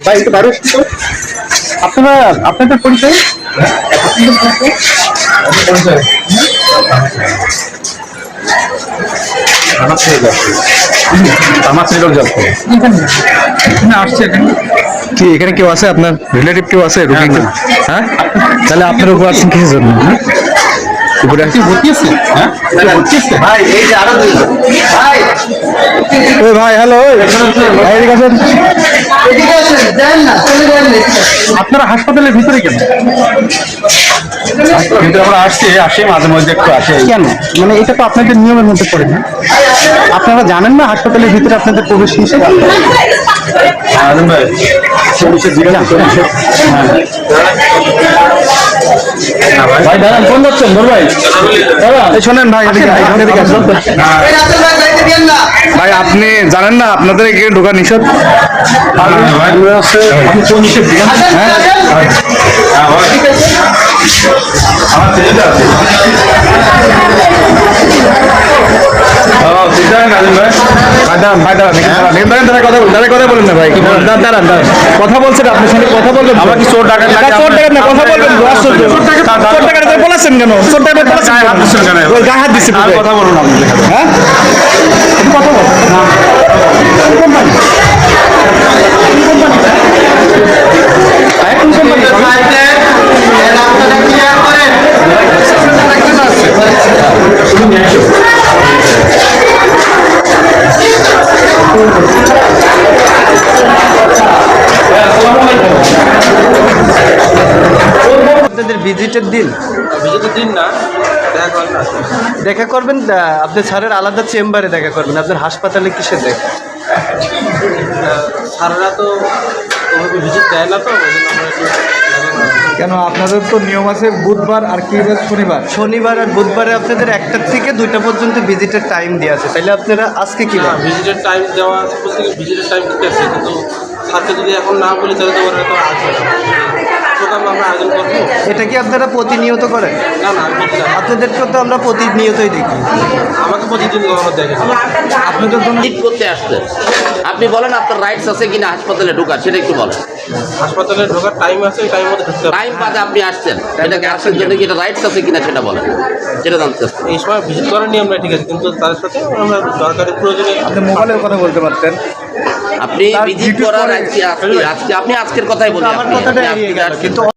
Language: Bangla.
ভাই একটু বাইরে এসেছি আপনারা আপনাদের পরিচয়? আমার ছিল এখানে আসছে এখানে। কি এখানে কেউ আছে? আপনার রিলেটিভ কেউ আছে? রোগী কেউ? হ্যাঁ? তাহলে আপনার উপর আসছেন কিসের জন্য? হ্যাঁ? উপরে ভর্তি আছে? হ্যাঁ? ভর্তি আছে? ভাই এই যে আরও দুইজন ভাই। ওই ভাই হ্যালো ভাই এদিকে আসেন। এদিকে আসেন দেন না চলে যান আপনারা হাসপাতালের ভিতরে কেন? কিন্তু আমরা আসছি আসি মাঝে মধ্যে একটু আসি। কেন? মানে এটা তো আপনাদের নিয়মের মধ্যে পড়ে না। আপনারা জানেন না হাসপাতালের ভিতরে আপনাদের প্রবেশ নিষেধ? আজম ভাই জিজ্ঞাসা ভাই দাঁড়ান কোন যাচ্ছেন বল ভাই। দাঁড়ান। এই শোনেন ভাই এদিকে এদিকে ভাই যাইতে দেন না। ভাই আপনি জানেন না আপনাদের এখানে ঢোকা নিষেধ? কথা বলুন না ভাই। দাঁড়ান দাঁড়ান কথা বলছেন আপনার সঙ্গে কথা বলবেন। আমার কি চোর ডাকাত চোর ডাকাত না কথা। তো বলেছেন কেন? চোর ডাকাত বলেছেন কেন? ওই গায়ে হাত দিচ্ছে কথা হ্যাঁ? বল ভিজিটের দিন? ভিজিটের দিন না দেখা না। দেখা করবেন আপনি স্যারের আলাদা চেম্বারে দেখা করবেন আপনার হাসপাতালে কিসের দেখা? সারারা তো ভিজিট দেয় না তো একটু। কেন আপনাদের তো নিয়ম আছে বুধবার আর কি বার শনিবার? শনিবার আর বুধবারে আপনাদের একটার থেকে দুইটা পর্যন্ত ভিজিটের টাইম দেওয়া আছে। তাহলে আপনারা আজকে কি না ভিজিটের টাইম দেওয়া বলতে ভিজিটের টাইম দিতে আছে কিন্তু স্যারকে যদি এখন না বলি তাহলে তো ওরা তো আসবে। প্রোগ্রাম আমরা আয়োজন করব এটা কি আপনারা প্রতিনিয়ত করেন? না না আপনাদেরকে তো আমরা প্রতিনিয়তই দেখি। আমাকে প্রতিদিন আপনাদের জন্য ভিজিট করতে আসছেন আপনি বলেন আপনার রাইটস আছে কিনা হাসপাতালে ঢোকার সেটা একটু বলেন। হাসপাতালে ঢোকার টাইম আছে ওই টাইম মধ্যে ঢুকতে হবে। টাইম বাদে আপনি আসছেন এটাকে আসছেন জন্য কি এটা রাইটস আছে কিনা সেটা বলেন। সেটা জানতে। এই সময় ভিজিট করার নিয়ম নাই ঠিক আছে কিন্তু তাদের সাথে আমরা দরকারি প্রয়োজনে আপনি মোবাইলের কথা বলতে পারতেন। আপনি বিধি করার আজকে আজকে আপনি আজকের কথাই বলুন আমার কথাটা। কিন্তু